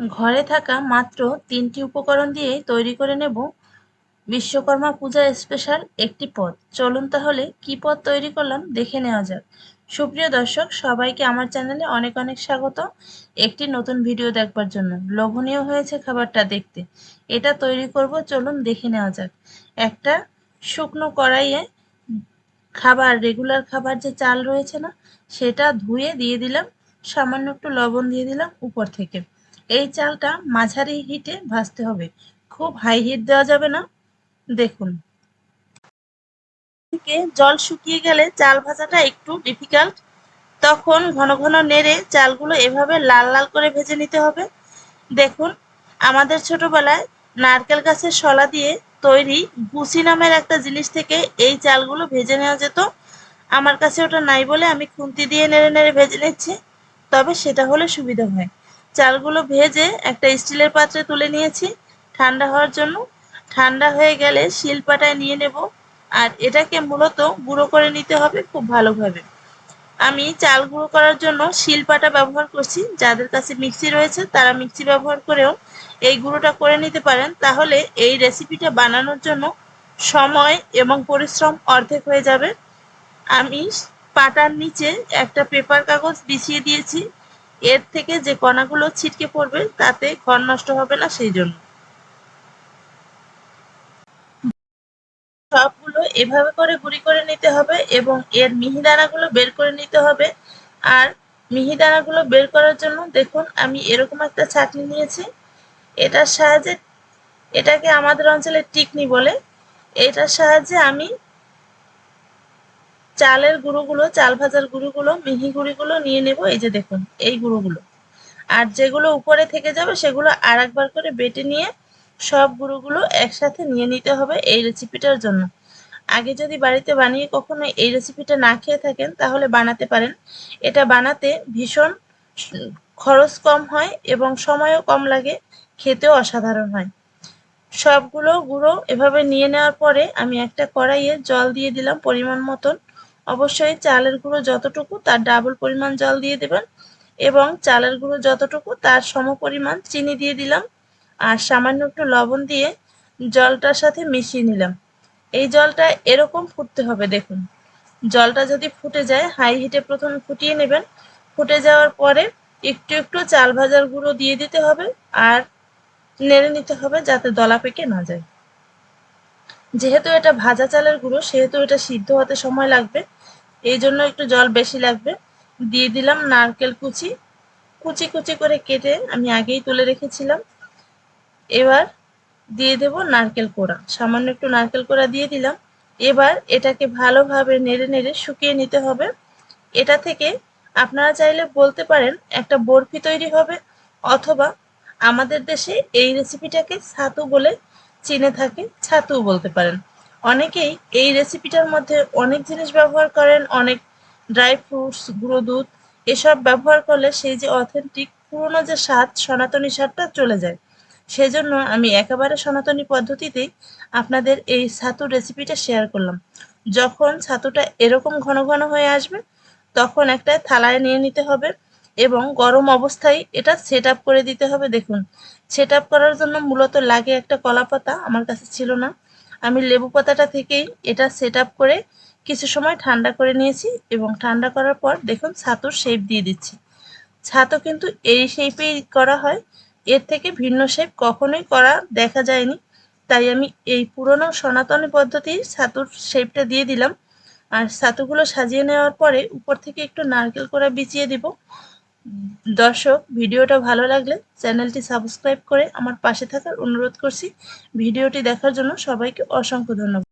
ঘরে থাকা মাত্র তিনটি উপকরণ দিয়েই তৈরি করে নেব বিশ্বকর্মা পূজা স্পেশাল একটি পদ। চলুন তাহলে কি পদ তৈরি করলাম দেখে নেওয়া যাক। সুপ্রিয় দর্শক, সবাইকে আমার চ্যানেলে অনেক অনেক স্বাগত। একটি নতুন ভিডিও দেখবার জন্য। লোভনীয় হয়েছে খাবারটা দেখতে। এটা তৈরি করব, চলুন দেখে নেওয়া যাক। একটা শুকনো কড়াইয়ে খাবার রেগুলার খাবার যে চাল রয়েছে না, সেটা ধুয়ে দিয়ে দিলাম। সামান্য একটু লবণ দিয়ে দিলাম উপর থেকে। এই চালটা মাঝারি হিটে ভাজতে হবে। খুব হাই হিট দেওয়া যাবে না। দেখুন। জল শুকিয়ে গেলে চাল ভাজাটা একটু ডিফিকাল্ট তখন ঘন ঘন নেড়ে চালগুলো এভাবে লাল লাল করে ভেজে নিতে হবে। দেখুন, আমাদের ছোটবেলায় নারকেল গাছের শলা দিয়ে তৈরি গুসি নামের একটা জিনিস থেকে এই চালগুলো ভেজে নেওয়া যেত। আমার কাছে ওটা নাই বলে আমি খুন্তি দিয়ে নেড়ে নেড়ে ভেজে নিচ্ছি। তবে সেটা হলে সুবিধা হয়। চালগুলো ভেজে একটা স্টিলের পাত্রে তুলে নিয়েছি ঠান্ডা হওয়ার জন্য। ঠান্ডা হয়ে গেলে শিলপাটায় নিয়ে নেব। আর এটাকে মূলত গুঁড়ো করে নিতে হবে খুব ভালোভাবে। আমি চাল গুঁড়ো করার জন্য শিলপাটা ব্যবহার করছি। যাদের কাছে মিক্সি রয়েছে, তারা মিক্সি ব্যবহার করেও এই গুঁড়োটা করে নিতে পারেন। তাহলে এই রেসিপিটা বানানোর জন্য সময় এবং পরিশ্রম অর্ধেক হয়ে যাবে। আমি পাটার নিচে একটা পেপার কাগজ বিছিয়ে দিয়েছি। এর থেকে যে কণাগুলো ছিটকে পড়বে, তাতে ঘর নষ্ট হবে না সেই জন্য। সবগুলো এভাবে করে গুঁড়ি করে নিতে হবে এবং এর মিহিদানাগুলো বের করে নিতে হবে। আর মিহিদানাগুলো বের করার জন্য দেখুন, আমি এরকম একটা ছাঁকনি নিয়েছি। এটার সাহায্যে, এটাকে আমাদের অঞ্চলে টিকনি বলে। এটার সাহায্যে আমি চালের গুঁড়োগুলো, চাল ভাজার গুঁড়োগুলো, মিহি গুঁড়িগুলো নিয়ে নেব। এই যে দেখুন, এই গুঁড়োগুলো। আর যেগুলো উপরে থেকে যাবে, সেগুলো আর একবার করে বেটে নিয়ে সব গুঁড়োগুলো একসাথে নিয়ে নিতে হবে এই রেসিপিটার জন্য। আগে যদি বাড়িতে বানিয়ে কখনো এই রেসিপিটা না খেয়ে থাকেন, তাহলে বানাতে পারেন। এটা বানাতে ভীষণ খরচ কম হয় এবং সময়ও কম লাগে, খেতেও অসাধারণ হয়। সবগুলো গুঁড়ো এভাবে নিয়ে নেওয়ার পরে আমি একটা কড়াইয়ে জল দিয়ে দিলাম পরিমাণ মতন। অবশ্যই চালের গুঁড়ো যতটুকু তার ডাবল পরিমাণ জল দিয়ে দেবেন এবং চালের গুঁড়ো যতটুকু তার সম পরিমাণ চিনি দিয়ে দিলাম আর সামান্য একটু লবণ দিয়ে জলটার সাথে মিশিয়ে নিলাম। এই জলটা এরকম ফুটতে হবে, দেখুন। জলটা যদি ফুটে যায় হাই হিটে প্রথমে ফুটিয়ে নেবেন। ফুটে যাওয়ার পরে একটু একটু চাল ভাজার গুঁড়ো দিয়ে দিতে হবে আর নেড়ে নিতে হবে যাতে দলা পেকে না যায়। যেহেতু এটা ভাজা চালের গুঁড়ো, সেহেতু এটা সিদ্ধ হতে সময় লাগবে। এই জন্য একটু জল বেশি লাগবে। দিয়ে দিলাম নারকেল কুচি। কুচি কুচি করে কেটে আমি আগেই তুলে রেখেছিলাম। এবার দিয়ে দেব নারকেল কোড়া। সামান্য একটু নারকেল কোড়া দিয়ে দিলাম। এবার এটাকে ভালোভাবে নেড়ে নেড়ে শুকিয়ে নিতে হবে। এটা থেকে আপনারা চাইলে বলতে পারেন একটা বরফি তৈরি হবে অথবা আমাদের দেশে এই রেসিপিটাকে ছাতু বলে চিনে থাকে। ছাতু বলতে পারেন। অনেকেই এই রেসিপিটার মধ্যে অনেক জিনিস ব্যবহার করেন, অনেক ড্রাই ফ্রুটস গুঁড়ো দুধ, এসব ব্যবহার করলে সেই যে অথেন্টিক পুরনো যে স্বাদ, সনাতনী স্বাদটা চলে যায়। সেজন্য আমি একেবারে সনাতনী পদ্ধতিতেই আপনাদের এই ছাতু রেসিপিটা শেয়ার করলাম। যখন ছাতুটা এরকম ঘন ঘন হয়ে আসবে, তখন একটা থালায় নিয়ে নিতে হবে এবং গরম অবস্থায় এটা সেট আপ করে দিতে হবে। দেখুন সেট আপ করার জন্য মূলত লাগে একটা কলা পাতা আমার কাছে ছিল না। আমি লেবু পাতাটা থেকেই এটা সেট করে কিছু সময় ঠান্ডা করে নিয়েছি এবং ঠান্ডা করার পর দেখুন ছাতুর শেপ দিয়ে দিচ্ছি। ছাতু কিন্তু এই শেপেই করা হয়, এর থেকে ভিন্ন শেপ কখনোই করা দেখা যায়নি। তাই আমি এই পুরনো সনাতন পদ্ধতির ছাতুর শেপটা দিয়ে দিলাম। আর ছাতুগুলো সাজিয়ে নেওয়ার পরে উপর থেকে একটু নারকেল করা বিছিয়ে দিব। দর্শক, ভিডিওটা ভালো লাগলে চ্যানেলটি সাবস্ক্রাইব করে আমার পাশে থাকার অনুরোধ করছি। ভিডিওটি দেখার জন্য সবাইকে অসংখ্য ধন্যবাদ।